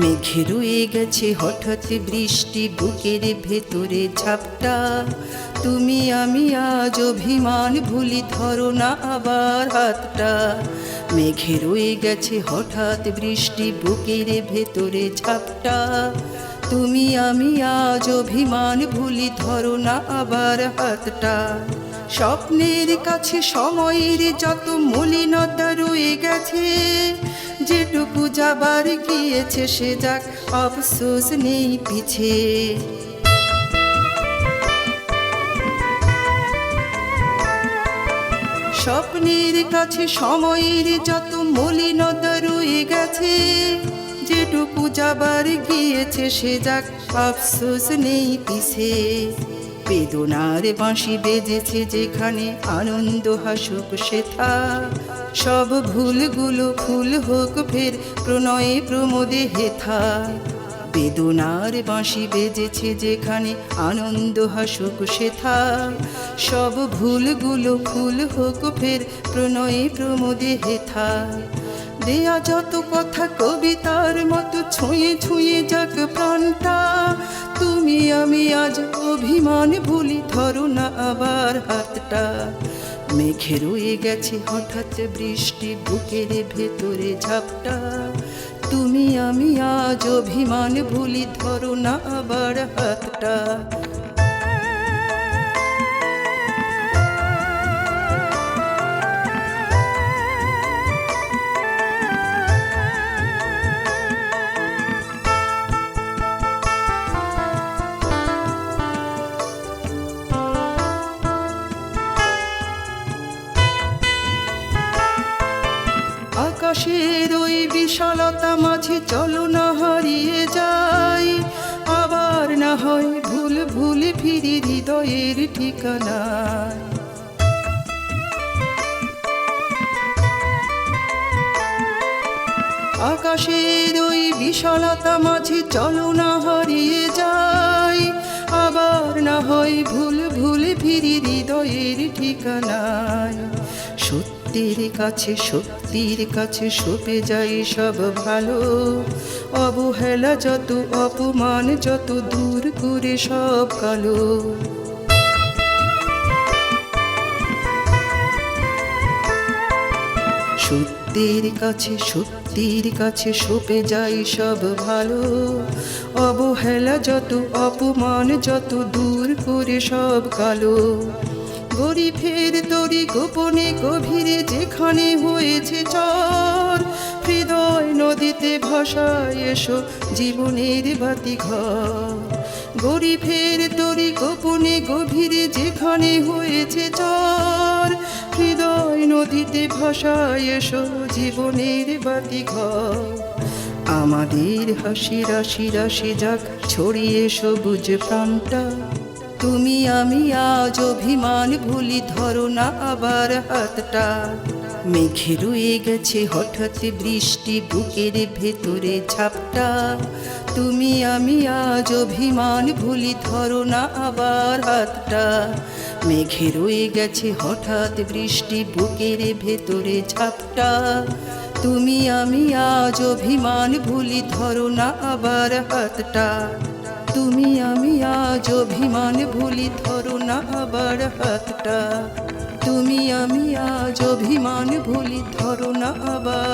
মেঘে রয়ে গেছে, হঠাৎ বৃষ্টি বুকের ভেতরে ঝাপটা। তুমি আমি আজ অভিমান ভুলি, ধরো না আবার হাতটা। মেঘে রয়ে গেছে, হঠাৎ বৃষ্টি বুকের ভেতরে ঝাপটা। তুমি আমি আজ অভিমান ভুলি, ধরো না আবার হাতটা। স্বপ্নের কাছে সময়ের যত মলিনতা রয়ে গেছে যেটুকু যাবার গিয়েছে সে যাক অফসোস নেই পিছে। স্বপ্নের কাছে সময়ের যত মলিনতা রয়ে গেছে, যেটুকু যাবার গিয়েছে সে যাক, আফসোস নেই পিছে। বেদনার বাঁশি বেজেছে যেখানে আনন্দ হাসুক সেথা। সব ভুলগুলো ফুল হোক ফের প্রণয়ে প্রমোদে হেথা। বেদনার বাঁশি বেজেছে যেখানে আনন্দ হাসুক সেথা। সব ভুলগুলো ফুল হোক ফের প্রণয়ে প্রমোদে হেথা। দেয়া যত কথা কবিতার মতো ছুঁয়ে ছুঁয়ে যাক আমি আজ অভিমান ভুলি ধরো না আবার হাতটা। মেঘে রয়ে গেছে হঠাৎ বৃষ্টি, বুকের ভেতরে ঝাপটা। তুমি আমি আজ অভিমান ভুলি ধরো না আবার হাতটা। আকাশের ওই বিশালতা মাঝে চলো না হারিয়ে যাই। আবার না হয় ভুল ভুল ফিরি হৃদয়ের ঠিকানায়। আকাশের ওই বিশালতা মাঝে চলো না হারিয়ে যাই। আবার না হয় ভুল ভুল ফিরি হৃদয়ের ঠিকানায়। সত্যের কাছে, সত্যির কাছে সপে যাই সব ভালো। অবহেলা যত, অপমান যত, দূর করে সব কালো। সত্যের কাছে, সত্যির কাছে সপে যাই সব ভালো। অবহেলা যত, অপমান যত, দূর করে সব কালো। গরিবের তরি গোপনে গভীরে যেখানে হয়েছে চর, হৃদয় নদীতে ভাষায় এসো জীবনের বাতি ঘর গরিবের তরি গোপনে গভীরে যেখানে হয়েছে চর, হৃদয় নদীতে ভাষায় এসো জীবনের বাতি ঘর আমাদের হাসি রাশি রাশি যাক ছড়িয়ে সবুজ প্রাণটা। তুমি আমি আজ অভিমান ভুলি ধরো না আবার হাতটা। মেঘে রয়ে গেছে হঠাৎ বৃষ্টি, বুকের ভেতরে ঝাপটা। তুমি আমি আজ অভিমান ভুলি ধরো না আবার হাতটা। মেঘে রয়ে গেছে হঠাৎ বৃষ্টি, বুকের ভেতরে ঝাপটা। তুমি আমি আজ অভিমান ভুলি ধরো না আবার হাতটা। তুমি, আমি আজ অভিমান ভুলি ধরো না আবার হাতটা। তুমি, আমি আজ অভিমান ভুলি ধরো না আবার